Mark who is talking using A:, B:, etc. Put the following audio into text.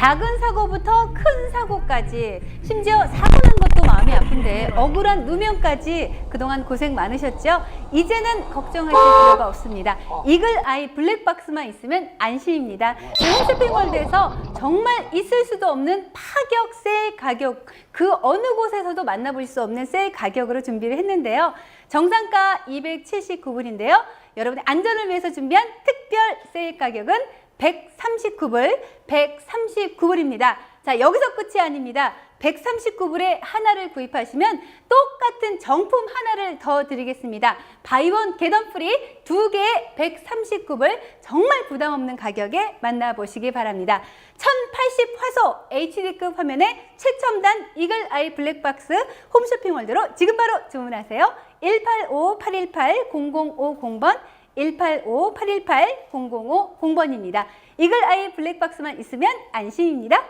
A: 작은 사고부터 큰 사고까지 심지어 사고 난 것도 마음이 아픈데 억울한 누명까지 그동안 고생 많으셨죠? 이제는 걱정하실 필요가 없습니다. 이글 아이 블랙박스만 있으면 안심입니다. 홈쇼핑월드에서 정말 있을 수도 없는 파격 세일 가격 그 어느 곳에서도 만나볼 수 없는 세일 가격으로 준비를 했는데요. 정상가 279불인데요. 여러분의 안전을 위해서 준비한 특별 세일 가격은 139불, 139불입니다. 자, 여기서 끝이 아닙니다. 139불에 하나를 구입하시면 똑같은 정품 하나를 더 드리겠습니다. 바이원 개던 프리 두 개에 139불 정말 부담 없는 가격에 만나보시기 바랍니다. 1080 화소 HD급 화면에 최첨단 이글 아이 블랙박스 홈쇼핑 월드로 지금 바로 주문하세요. 185-818-0050번 185-818-0050번입니다. 이글 아이 블랙박스만 있으면 안심입니다.